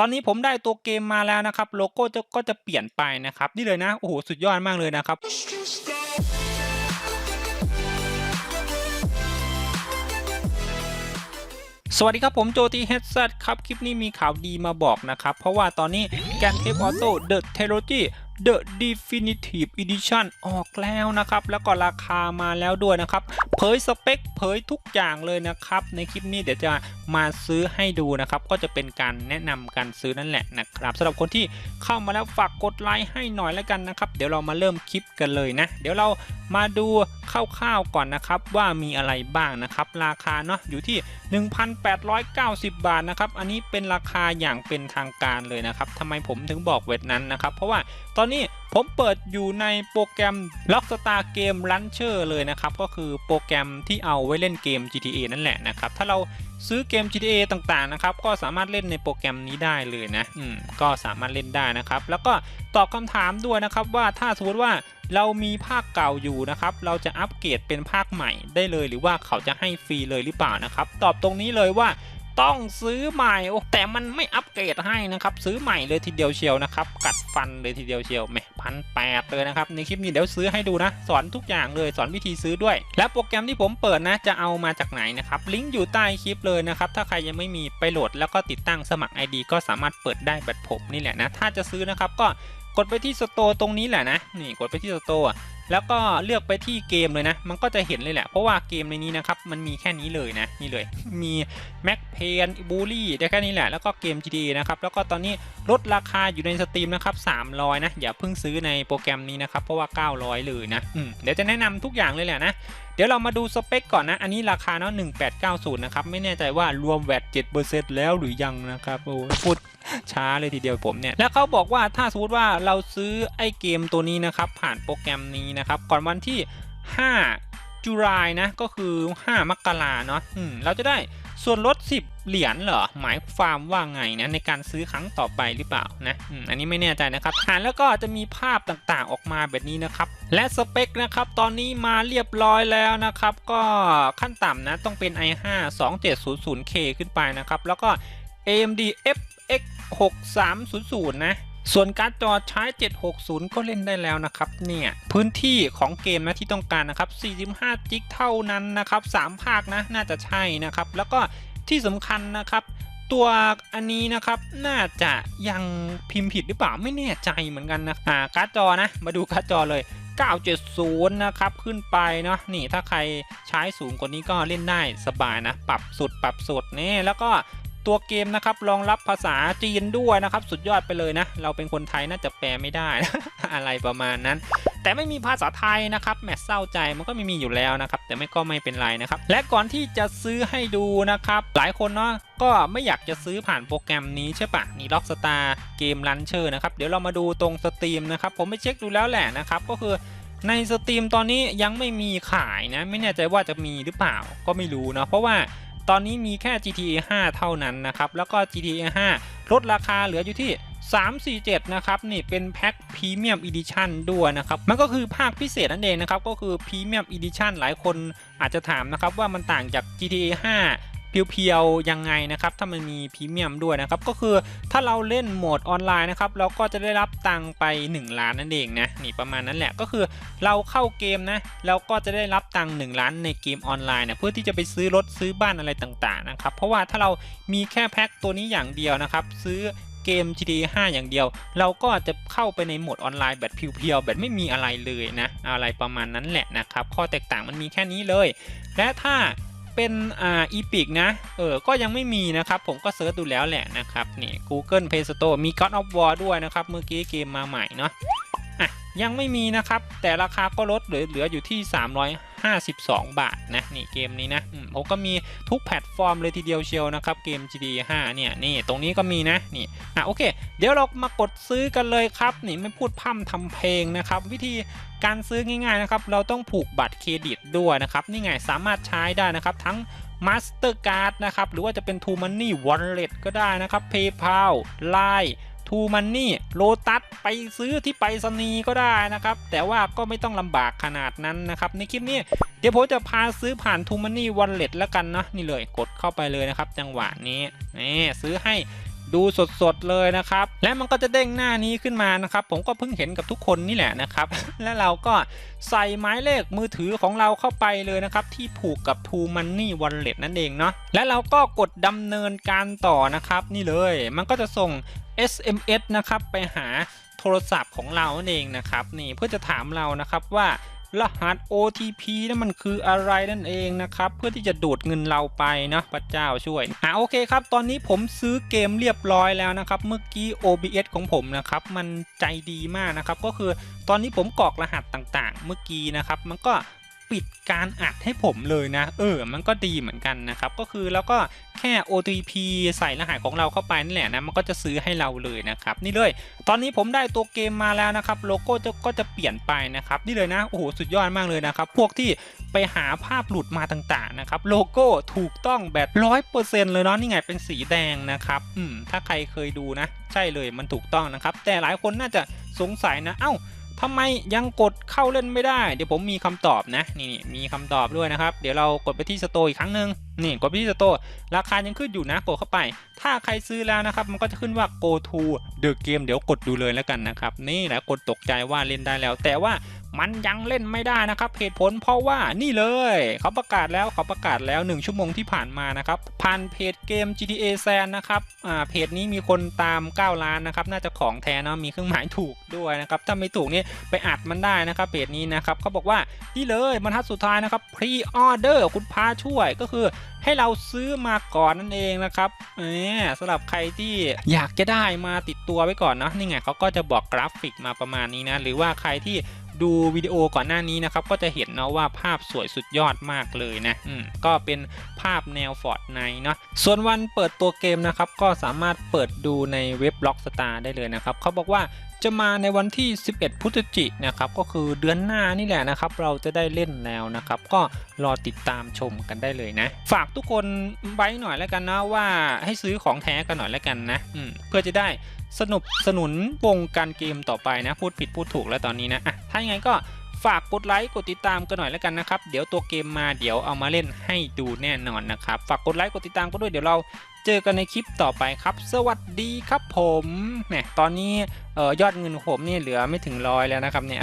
ตอนนี้ผมได้ตัวเกมมาแล้วนะครับ โลโก้จะก็จะเปลี่ยนไปนะครับ นี่เลยนะ โอ้โห สุดยอดมากเลยนะครับสวัสดีครับผมโจทีเฮดซัตครับ คลิปนี้มีข่าวดีมาบอกนะครับ เพราะว่าตอนนี้แกนเทปออโต้เดอะเทโลจี The Definitive Edition ออกแล้วนะครับ แล้วก็ราคามาแล้วด้วยนะครับ เผยสเปค เผยทุกอย่างเลยนะครับ ในคลิปนี้เดี๋ยวจะมาซื้อให้ดูนะครับ ก็จะเป็นการแนะนำการซื้อนั่นแหละนะครับสำหรับคนที่เข้ามาแล้วฝากกดไลค์ให้หน่อยแล้วกันนะครับ เดี๋ยวเรามาเริ่มคลิปกันเลยนะ เดี๋ยวเรามาดูคร่าวๆก่อนนะครับ ว่ามีอะไรบ้างนะครับ ราคาเนาะอยู่ที่ 1,890 บาทนะครับ อันนี้เป็นราคาอย่างเป็นทางการเลยนะครับทำไมผมถึงบอกเวทนั้นนะครับ เพราะว่าตอนอนี้ผมเปิดอยู่ในโปรแกรม Rockstar Game Launcher เลยนะครับ ก็คือโปรแกรมที่เอาไว้เล่นเกม GTA นั่นแหละนะครับ ถ้าเราซื้อเกม GTA ต่างๆนะครับ ก็สามารถเล่นในโปรแกรมนี้ได้เลยนะ อืม ก็สามารถเล่นได้นะครับ แล้วก็ตอบคำถามด้วยนะครับว่าถ้าสมมติว่าเรามีภาคเก่าอยู่นะครับ เราจะอัปเกรดเป็นภาคใหม่ได้เลย หรือว่าเขาจะให้ฟรีเลยหรือเปล่านะครับ ตอบตรงนี้เลยว่า ต้องซื้อใหม่โอ้แต่มันไม่อัปเกรดให้นะครับ ซื้อใหม่เลยทีเดียวเชียวนะครับ กัดฟันเลยทีเดียวเชียวแหมพันแปดเลยนะครับในคลิปนี้เดี๋ยวซื้อให้ดูนะ สอนทุกอย่างเลยสอนวิธีซื้อด้วย และโปรแกรมที่ผมเปิดนะจะเอามาจากไหนนะครับลิงก์อยู่ใต้คลิปเลยนะครับถ้าใครยังไม่มีไปโหลดแล้วก็ติดตั้งสมัคร ID ก็สามารถเปิดได้แบบผมนี่แหละนะถ้าจะซื้อนะครับก็ กดไปที่สโตร์ตรงนี้แหละนะนี่กดไปที่สโตร์แล้วก็เลือกไปที่เกมเลยนะ มันก็จะเห็นเลยแหละ เพราะว่าเกมในนี้นะครับ มันมีแค่นี้เลยนะ นี่เลย มีแม็กเพนบูลี่ได้แค่นี้แหละ แล้วก็เกม GTA นะครับ แล้วก็ตอนนี้ลดราคาอยู่ในสตรีมนะครับ 300 นะ อย่าเพิ่งซื้อในโปรแกรมนี้นะครับ เพราะว่า 900 เลยนะ เดี๋ยวจะแนะนำทุกอย่างเลยแหละนะ เดี๋ยวเรามาดูสเปคก่อนนะ อันนี้ราคาเนาะ 1890 นะครับ ไม่แน่ใจว่ารวมแวด7%แล้วหรือยังนะครับ โอ้พูด ช้าเลยทีเดียวผมเนี่ยแล้วเขาบอกว่าถ้าสมมติว่าเราซื้อไอ้เกมตัวนี้นะครับผ่านโปรแกรมนี้นะครับก่อนวันที่ 5 จุลายนะก็คือ 5 มกราเนาะเราจะได้ส่วนลด 10 เหรียญเหรอ หมายความว่าไงนะในการซื้อครั้งต่อไปหรือเปล่านะออันนี้ไม่แน่ใจนะครับอ่านแล้วก็จะมีภาพต่างๆออกมาแบบนี้นะครับ และสเปคนะครับตอนนี้มาเรียบร้อยแล้วนะครับ ก็ขั้นต่ำนะต้องเป็น i5 2700K ขึ้นไปนะครับ แล้วก็ AMD F FX 6300นะส่วนการ์ดจอใช้ 760 ก็เล่นได้แล้วนะครับเนี่ยพื้นที่ของเกมนะที่ต้องการนะครับ 45 จิกเท่านั้นนะครับ 3 ภาคนะน่าจะใช่นะครับ แล้วก็ที่สำคัญนะครับ ตัวอันนี้นะครับน่าจะยังพิมพ์ผิดหรือเปล่าไม่แน่ใจเหมือนกันนะอ่าการ์ดจอนะ มาดูการ์ดจอเลย 970 นะครับ ขึ้นไปเนาะนี่ถ้าใครใช้สูงกว่านี้ก็เล่นได้สบายนะ ปรับสุดปรับสุดนี่แล้วก็ ตัวเกมนะครับรองรับภาษาจีนด้วยนะครับ สุดยอดไปเลยนะ เราเป็นคนไทยน่าจะแปลไม่ได้อะไรประมาณนั้น แต่ไม่มีภาษาไทยนะครับแหมเศร้าใจมันก็ไม่มีอยู่แล้วนะครับ แต่ไม่ก็ไม่เป็นไรนะครับ และก่อนที่จะซื้อให้ดูนะครับ หลายคนเนาะก็ไม่อยากจะซื้อผ่านโปรแกรมนี้ใช่ปะนี่ Rockstar Game Launcher นะครับเดี๋ยวเรามาดูตรงสตรีมนะครับผมไปเช็คดูแล้วแหละนะครับก็คือในสตรีมตอนนี้ยังไม่มีขายนะ ไม่แน่ใจว่าจะมีหรือเปล่าก็ไม่รู้นะเพราะว่า ตอนนี้มีแค่ GTA 5 เท่านั้นนะครับ แล้วก็ GTA 5 ลดราคาเหลืออยู่ที่ 347 นะครับนี่เป็นแพ็คพรีเมียมอีดิชันด้วยนะครับ มันก็คือภาคพิเศษนั่นเองนะครับ ก็คือพรีเมียมอีดิชันหลายคนอาจจะถามนะครับว่ามันต่างจาก GTA 5 เพียวๆยังไงนะครับถ้ามันมีพรีเมียมด้วยนะครับก็คือถ้าเราเล่นโหมดออนไลน์นะครับเราก็จะได้รับตังค์ไป 1 ล้านนั่นเองนะนี่ประมาณนั้นแหละก็คือเราเข้าเกมนะเราก็จะได้รับตังค์1ล้านในเกมออนไลน์นะเพื่อที่จะไปซื้อรถซื้อบ้านอะไรต่างๆนะครับเพราะว่าถ้าเรามีแค่แพ็คตัวนี้อย่างเดียวนะครับซื้อเกม GTA 5 อย่างเดียว เราก็จะเข้าไปในโหมดออนไลน์แบบเพียวๆแบบไม่มีอะไรเลยนะอะไรประมาณนั้นแหละนะครับข้อแตกต่างมันมีแค่นี้เลย และถ้า เป็นอ่าอีพิกนะ เออ ก็ยังไม่มีนะครับ ผมก็เซิร์ชดูแล้วแหละนะครับ นี่ Google Play Store มี God of War ด้วยนะครับ เมื่อกี้เกมมาใหม่เนาะ อะยังไม่มีนะครับ แต่ราคาก็ลดเหลือเหลืออยู่ที่ 352 บาทนะนี่เกมนี้นะอืมผมก็มีทุกแพลตฟอร์มเลยทีเดียวเชียวนะครับเกม GTA 5เนี่ยนี่ตรงนี้ก็มีนะนี่อะโอเค เดี๋ยวเรามากดซื้อกันเลยครับนี่ไม่พูดพร่ำทำเพลงนะครับ วิธีการซื้อง่ายๆนะครับเราต้องผูกบัตรเครดิตด้วยนะครับนี่ไงสามารถใช้ได้นะครับทั้ง Mastercard นะครับหรือว่าจะเป็น True Money Wallet ก็ได้นะครับ PayPal Line ทูมันนี่โลตัสไปซื้อที่ไปรษณีย์ก็ได้นะครับ แต่ว่าก็ไม่ต้องลำบากขนาดนั้นนะครับ ในคลิปนี้เดี๋ยวผมจะพาซื้อผ่านทูมันนี่วอลเล็ตแล้วกันนะนี่เลยกดเข้าไปเลยนะครับ จังหวะนี้นี่ซื้อให้ ดูสดๆเลยนะครับ และมันก็จะเด้งหน้านี้ขึ้นมานะครับ ผมก็เพิ่งเห็นกับทุกคนนี่แหละนะครับ และเราก็ใส่หมายเลขมือถือของเราเข้าไปเลยนะครับ ที่ผูกกับ True Money Wallet นั่นเองเนาะและเราก็กดดำเนินการต่อนะครับ นี่เลย มันก็จะส่ง SMS นะครับไปหาโทรศัพท์ของเราเองนะครับ นี่เพื่อจะถามเรานะครับว่า รหัส OTP นั่นมันคืออะไรนั่นเองนะครับ เพื่อที่จะดูดเงินเราไปนะพระเจ้าช่วยอะโอเคครับ ตอนนี้ผมซื้อเกมเรียบร้อยแล้วนะครับ เมื่อกี้ OBS ของผมนะครับ มันใจดีมากนะครับ ก็คือตอนนี้ผมกรอกรหัสต่างๆ เมื่อกี้นะครับ มันก็ ปิดการอัดให้ผมเลยนะ เออ มันก็ดีเหมือนกันนะครับ ก็คือแล้วก็แค่ OTP ใส่รหัสของเราเข้าไปนี่แหละนะ มันก็จะซื้อให้เราเลยนะครับ นี่เลย ตอนนี้ผมได้ตัวเกมมาแล้วนะครับ โลโก้จะก็จะเปลี่ยนไปนะครับ นี่เลยนะ โอ้โห สุดยอดมากเลยนะครับ พวกที่ไปหาภาพหลุดมาต่างๆนะครับ โลโก้ถูกต้องแบบร้อยเปอร์เซ็นต์เลยเนาะ นี่ไงเป็นสีแดงนะครับ อืม ถ้าใครเคยดูนะ ใช่เลย มันถูกต้องนะครับ แต่หลายคนน่าจะสงสัยนะ เอ้า ทำไมยังกดเข้าเล่นไม่ได้ เดี๋ยวผมมีคำตอบนะนี่มีคำตอบด้วยนะครับ เดี๋ยวเรากดไปที่สโตร์อีกครั้งหนึ่งนี่กดไปที่สโตร์ราคายังขึ้นอยู่นะกดเข้าไป ถ้าใครซื้อแล้วนะครับ มันก็จะขึ้นว่า go to the game เดี๋ยวกดดูเลยแล้วกันนะครับ นี่แหละกดตกใจว่าเล่นได้แล้ว แต่ว่า มันยังเล่นไม่ได้นะครับ เหตุผลเพราะว่านี่เลยเขาประกาศแล้วเขาประกาศแล้ว 1 ชั่วโมงที่ผ่านมานะครับผ่านเพจเกม GTA San นะครับอ่าเพจนี้มีคนตาม 9 ล้านนะครับน่าจะของแท้นะมีเครื่องหมายถูกด้วยนะครับถ้าไม่ถูกนี่ไปอัดมันได้นะครับเพจนี้นะครับเขาบอกว่านี่เลยบรรทัดสุดท้ายนะครับ pre order คุณพาช่วยก็คือให้เราซื้อมาก่อนนั่นเองนะครับเออสำหรับใครที่อยากจะได้มาติดตัวไว้ก่อนนะนี่ไงเขาก็จะบอกกราฟิกมาประมาณนี้นะหรือว่าใครที่ ดูวิดีโอก่อนหน้านี้นะครับ ก็จะเห็นเนาะว่าภาพสวยสุดยอดมากเลยนะก็เป็นภาพแนวฟอร์ดไนเนาะส่วนวันเปิดตัวเกมนะครับ ก็สามารถเปิดดูในเว็บล็อกสตาร์ได้เลยนะครับเขาบอกว่า จะมาในวันที่ 11 พฤศจิกนะครับก็คือเดือนหน้านี่แหละนะครับ เราจะได้เล่นแล้วนะครับ ก็รอติดตามชมกันได้เลยนะ ฝากทุกคนไว้หน่อยแล้วกันนะว่าให้ซื้อของแท้กันหน่อยแล้วกันนะเพื่อจะได้สนุบสนุนวงการเกมต่อไปนะ พูดผิดพูดถูกแล้วตอนนี้นะอะถ้าอย่างไงก็ ฝากกดไลค์กดติดตามกันหน่อยแล้วกันนะครับ เดี๋ยวตัวเกมมาเดี๋ยวเอามาเล่นให้ดูแน่นอนนะครับ ฝากกดไลค์กดติดตามกันด้วยเดี๋ยวเราเจอกันในคลิปต่อไปครับ สวัสดีครับผมแหมตอนนี้ออยอดเงินผมนี่เหลือไม่ถึงร้อยแล้วนะครับเนี่ย